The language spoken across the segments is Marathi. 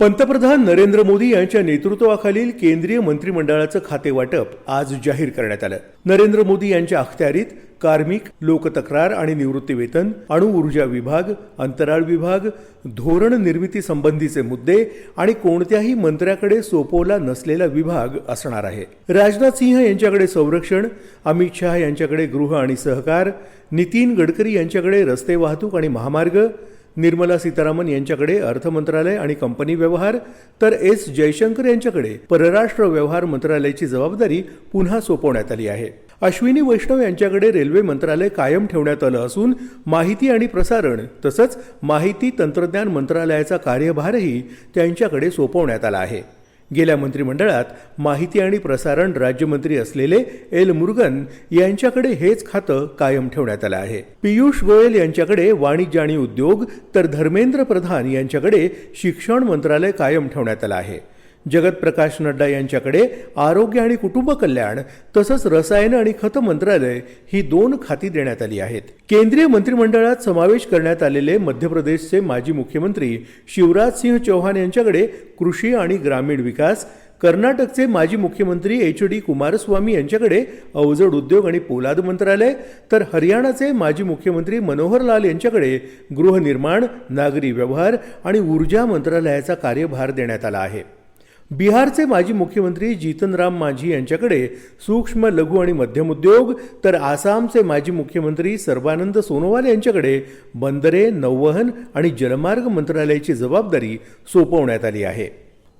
पंतप्रधान नरेंद्र मोदी यांच्या नेतृत्वाखालील केंद्रीय मंत्रिमंडळाचं खाते वाटप आज जाहीर करण्यात आलं. नरेंद्र मोदी यांच्या अखत्यारीत कार्मिक लोकतक्रार आणि निवृत्तीवेतन अणुऊर्जा विभाग अंतराळ विभाग धोरण निर्मिती संबंधीचे मुद्दे आणि कोणत्याही मंत्र्याकडे सोपवला नसलेला विभाग असणार आहे. राजनाथ सिंह यांच्याकडे संरक्षण अमित शहा यांच्याकडे गृह आणि सहकार नितीन गडकरी यांच्याकडे रस्ते वाहतूक आणि महामार्ग निर्मला सीतारामन यांच्याकडे अर्थ मंत्रालय आणि कंपनी व्यवहार तर एस जयशंकर यांच्याकडे परराष्ट्र व्यवहार मंत्रालयाची जबाबदारी पुन्हा सोपवण्यात आली आहे. अश्विनी वैष्णव यांच्याकडे रेल्वे मंत्रालय कायम ठेवण्यात आलं असून माहिती आणि प्रसारण तसंच माहिती तंत्रज्ञान मंत्रालयाचा कार्यभारही त्यांच्याकडे सोपवण्यात आला आहे. गेल्या मंत्रिमंडळात माहिती आणि प्रसारण राज्यमंत्री असलेले एल मुरुगन यांच्याकडे हेच खातं कायम ठेवण्यात आलं आहे. पियुष गोयल यांच्याकडे वाणिज्य आणि उद्योग तर धर्मेंद्र प्रधान यांच्याकडे शिक्षण मंत्रालय कायम ठेवण्यात आलं आहे. जगतप्रकाश नड्डा यांच्याकडे आरोग्य आणि कुटुंब कल्याण तसंच रसायन आणि खत मंत्रालय ही दोन खाती देण्यात आली आहेत. केंद्रीय मंत्रिमंडळात समावेश करण्यात आलेले मध्य प्रदेशचे माजी मुख्यमंत्री शिवराज सिंह चौहान यांच्याकडे कृषी आणि ग्रामीण विकास कर्नाटकचे माजी मुख्यमंत्री एच डी कुमारस्वामी यांच्याकडे अवजड उद्योग आणि पोलाद मंत्रालय तर हरियाणाचे माजी मुख्यमंत्री मनोहर लाल यांच्याकडे गृहनिर्माण नागरी व्यवहार आणि ऊर्जा मंत्रालयाचा कार्यभार देण्यात आला आहे. बिहारचे माजी मुख्यमंत्री जीतनराम मांझी यांच्याकडे सूक्ष्म लघु आणि मध्यम उद्योग तर आसामचे माजी मुख्यमंत्री सर्बानंद सोनोवाल यांच्याकडे बंदरे नौवहन आणि जलमार्ग मंत्रालयाची जबाबदारी सोपवण्यात आली आहे.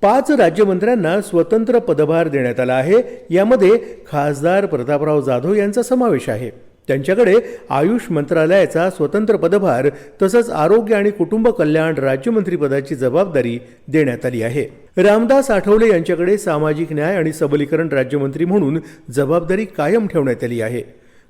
पाच राज्यमंत्र्यांना स्वतंत्र पदभार देण्यात आला आहे. यामध्ये खासदार प्रतापराव जाधव यांचा समावेश आहे. त्यांच्याकडे आयुष मंत्रालयाचा स्वतंत्र पदभार तसंच आरोग्य आणि कुटुंब कल्याण राज्यमंत्रीपदाची जबाबदारी देण्यात आली आहे. रामदास आठवले यांच्याकडे सामाजिक न्याय आणि सबलीकरण राज्यमंत्री म्हणून जबाबदारी कायम ठेवण्यात आली आहे.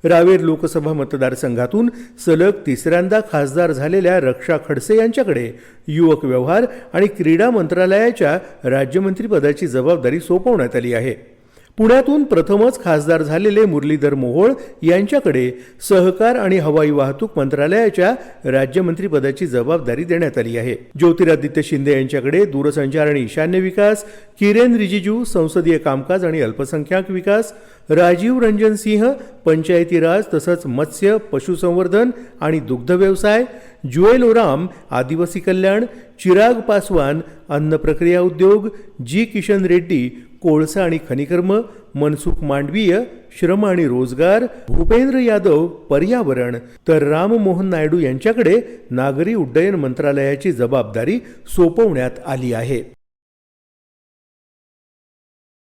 रावेर लोकसभा मतदारसंघातून सलग तिसऱ्यांदा खासदार झालेल्या रक्षा खडसे यांच्याकडे युवक व्यवहार आणि क्रीडा मंत्रालयाच्या राज्यमंत्रीपदाची जबाबदारी सोपवण्यात आली आहे. पुण्यातून प्रथमच खासदार झालेले मुरलीधर मोहोळ यांच्याकडे सहकार आणि हवाई वाहतूक मंत्रालयाच्या राज्यमंत्रीपदाची जबाबदारी देण्यात आली आहे. ज्योतिरादित्य शिंदे यांच्याकडे दूरसंचार आणि ईशान्य विकास किरेन रिजिजू संसदीय कामकाज आणि अल्पसंख्याक विकास राजीव रंजन सिंह पंचायती राज तसंच मत्स्य पशुसंवर्धन आणि दुग्ध व्यवसाय जुएल ओराम आदिवासी कल्याण चिराग पासवान अन्न प्रक्रिया उद्योग जी किशन रेड्डी कोळसा आणि खनिकर्म मनसुख मांडवीय श्रम आणि रोजगार भूपेंद्र यादव पर्यावरण. तर राममोहन नायडू यांच्याकडे नागरी उड्डयन मंत्रालयाची जबाबदारी सोपवण्यात आली आहे.